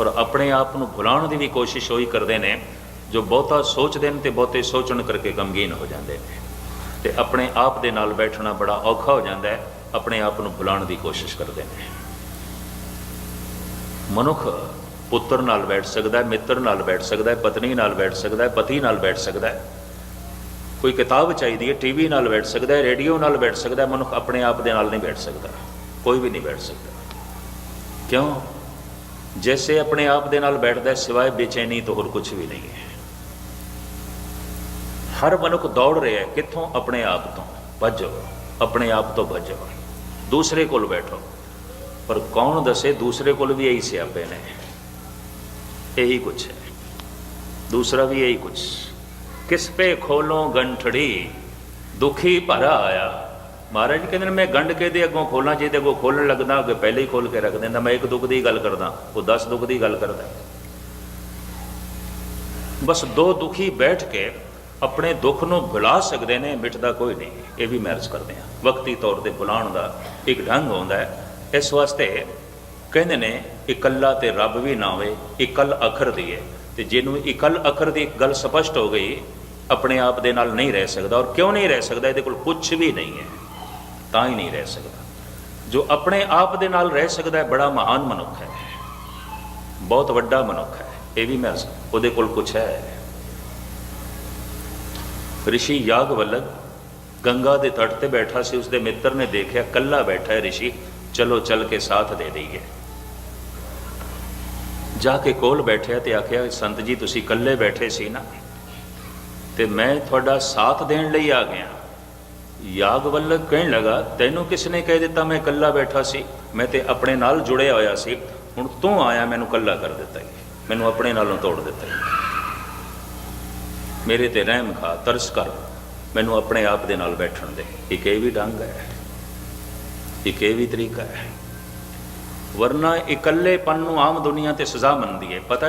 ਔਰ ਆਪਣੇ ਆਪ ਨੂੰ ਭੁਲਾਉਣ ਦੀ ਵੀ ਕੋਸ਼ਿਸ਼ ਹੋਈ ਕਰਦੇ ਨੇ, ਜੋ ਬਹੁਤਾ ਸੋਚਦੇ ਨੇ ਤੇ ਬਹੁਤੇ ਸੋਚਣ ਕਰਕੇ ਗਮਗੀਨ ਹੋ ਜਾਂਦੇ ਨੇ। ਤੇ ਆਪਣੇ ਆਪ ਦੇ ਨਾਲ ਬੈਠਣਾ ਬੜਾ ਔਖਾ ਹੋ ਜਾਂਦਾ ਹੈ, ਆਪਣੇ ਆਪ ਨੂੰ ਭੁਲਾਉਣ ਦੀ ਕੋਸ਼ਿਸ਼ ਕਰਦੇ ਨੇ। ਮਨੁੱਖ ਪੁੱਤਰ ਨਾਲ ਬੈਠ ਸਕਦਾ ਹੈ, ਮਿੱਤਰ ਨਾਲ ਬੈਠ ਸਕਦਾ ਹੈ, ਪਤਨੀ ਨਾਲ ਬੈਠ ਸਕਦਾ ਹੈ, ਪਤੀ ਨਾਲ ਬੈਠ ਸਕਦਾ ਹੈ। ਕੋਈ ਕਿਤਾਬ ਚਾਹੀਦੀ ਹੈ, ਟੀਵੀ ਨਾਲ ਬੈਠ ਸਕਦਾ ਹੈ, ਰੇਡੀਓ ਨਾਲ ਬੈਠ ਸਕਦਾ ਹੈ, ਮਨੁੱਖ ਆਪਣੇ ਆਪ ਦੇ ਨਾਲ ਨਹੀਂ ਬੈਠ ਸਕਦਾ, ਕੋਈ ਵੀ ਨਹੀਂ ਬੈਠ ਸਕਦਾ। ਕਿਉਂ? ਜੈਸੇ ਆਪਣੇ ਆਪ ਦੇ ਨਾਲ ਬੈਠਦਾ ਸਿਵਾਏ ਬੇਚੈਨੀ ਤੋਂ ਹੋਰ ਕੁਝ ਵੀ ਨਹੀਂ ਹੈ। ਹਰ ਮਨੁੱਖ ਦੌੜ ਰਿਹਾ ਹੈ, ਕਿੱਥੋਂ? ਆਪਣੇ ਆਪ ਤੋਂ। ਭੱਜੋ, ਆਪਣੇ ਆਪ ਤੋਂ ਭੱਜੋ। ਦੂਸਰੇ ਕੋਲ ਬੈਠੋ। ਪਰ ਕੌਣ ਦੱਸੇ, ਦੂਸਰੇ ਕੋਲ ਵੀ ਇਹੀ ਸਿਆਪੇ ਨੇ। ਇਹੀ ਕੁਛ ਹੈ। ਦੂਸਰਾ ਵੀ ਇਹੀ ਕੁਛ। ਕਿਸ ਪੇ ਖੋਲੋਂ ਗੰਠੜੀ, ਦੁਖੀ ਭਰਾ ਆਇਆ। ਮਹਾਰਾਜ ਕਹਿੰਦੇ ਨੇ, ਮੈਂ ਗੰਢ ਕੇ ਦੇ ਅੱਗੋਂ ਖੋਲਾਂ, ਜੇ ਅੱਗੋਂ ਖੋਲਣ ਲੱਗਦਾ, ਅੱਗੇ ਪਹਿਲੇ ਹੀ ਖੋਲ ਕੇ ਰੱਖ ਦਿੰਦਾ, ਮੈਂ ਇੱਕ ਦੁੱਖ ਦੀ ਗੱਲ ਕਰਦਾ, ਉਹ 10 ਦੁੱਖ ਦੀ ਗੱਲ ਕਰਦਾ ਬਸ ਦੋ ਦੁਖੀ ਬੈਠ ਕੇ ਆਪਣੇ ਦੁੱਖ ਨੂੰ ਭੁਲਾ ਸਕਦੇ ਨੇ ਮਿਟਦਾ ਕੋਈ ਨਹੀਂ, ਇਹ ਵੀ ਮੈਰਜ ਕਰਦੇ ਆ ਵਕਤੀ ਤੌਰ ਤੇ ਭੁਲਾਉਣ ਦਾ ਇੱਕ ਢੰਗ ਹੁੰਦਾ ਹੈ। ਇਸ ਵਾਸਤੇ ਕਹਿੰਦੇ ਨੇ, ਇਕੱਲਾ ਤੇ ਰੱਬ ਵੀ ਨਾ ਹੋਵੇ, ਇਕੱਲ ਅਖਰ ਦੀ ਹੈ। ਤੇ ਜਿਹਨੂੰ ਇਕੱਲ ਅਖਰ ਦੀ ਗੱਲ ਸਪਸ਼ਟ ਹੋ ਗਈ, ਆਪਣੇ ਆਪ ਦੇ ਨਾਲ ਨਹੀਂ ਰਹਿ ਸਕਦਾ, ਔਰ ਕਿਉਂ ਨਹੀਂ ਰਹਿ ਸਕਦਾ, ਇਹਦੇ ਕੋਲ ਕੁਝ ਵੀ ਨਹੀਂ ਹੈ। ਤਾਂ ਹੀ ਨਹੀਂ ਰਹਿ ਸਕਦਾ। ਜੋ ਆਪਣੇ ਆਪ ਦੇ ਨਾਲ ਰਹਿ ਸਕਦਾ ਹੈ, ਬੜਾ ਮਹਾਨ ਮਨੁੱਖ ਹੈ। ਬਹੁਤ ਵੱਡਾ ਮਨੁੱਖ ਹੈ। ਇਹ ਵੀ ਮੈਂ ਉਹਦੇ ਕੋਲ ਕੁਝ ਹੈ। ਰਿਸ਼ੀ ਯਾਗਵਲਕ ਗੰਗਾ ਦੇ ਤਟ ਤੇ ਬੈਠਾ ਸੀ, ਉਸਦੇ ਮਿੱਤਰ ਨੇ ਦੇਖਿਆ ਕੱਲਾ ਬੈਠਾ ਹੈ ਰਿਸ਼ੀ, ਚਲੋ, ਚੱਲ ਕੇ ਸਾਥ ਦੇ ਦਈਏ। ਜਾ ਕੇ ਕੋਲ ਬੈਠਿਆ ਤੇ ਆਖਿਆ, ਸੰਤ ਜੀ, ਤੁਸੀਂ ਇਕੱਲੇ ਬੈਠੇ ਸੀ ਨਾ, ਤੇ ਮੈਂ ਤੁਹਾਡਾ ਸਾਥ ਦੇਣ ਲਈ ਆ ਗਿਆ। ਯਾਗਵਲਕ ਕਹਿਣ ਲਗਾ, ਤੈਨੂੰ ਕਿਸ ਨੇ ਕਹਿ ਦਿੱਤਾ? ਮੈਂ ਇਕੱਲਾ ਬੈਠਾ ਸੀ। ਮੈਂ ਤੇ ਆਪਣੇ ਨਾਲ ਜੁੜਿਆ ਹੋਇਆ ਸੀ। ਹੁਣ ਤੂੰ ਆਇਆ, ਮੈਨੂੰ ਇਕੱਲਾ ਕਰ ਦਿੱਤਾ ਈ। ਮੈਨੂੰ ਆਪਣੇ ਨਾਲੋਂ ਤੋੜ ਦਿੱਤਾ ਮੇਰੇ ਤੇ ਰਹਿਮ ਖਾ, ਤਰਸ ਕਰ। ਮੈਨੂੰ ਆਪਣੇ ਆਪ ਦੇ ਨਾਲ ਬੈਠਣ ਦੇ। ਇੱਕ ਇਹ ਵੀ ਢੰਗ ਹੈ। ਇੱਕ ਇਹ ਵੀ ਤਰੀਕਾ ਹੈ। ਵਰਨਾ ਇਕੱਲੇਪਨ ਨੂੰ ਆਮ ਦੁਨੀਆ ਤੇ ਸਜ਼ਾ ਮੰਨਦੀ ਹੈ। ਪਤਾ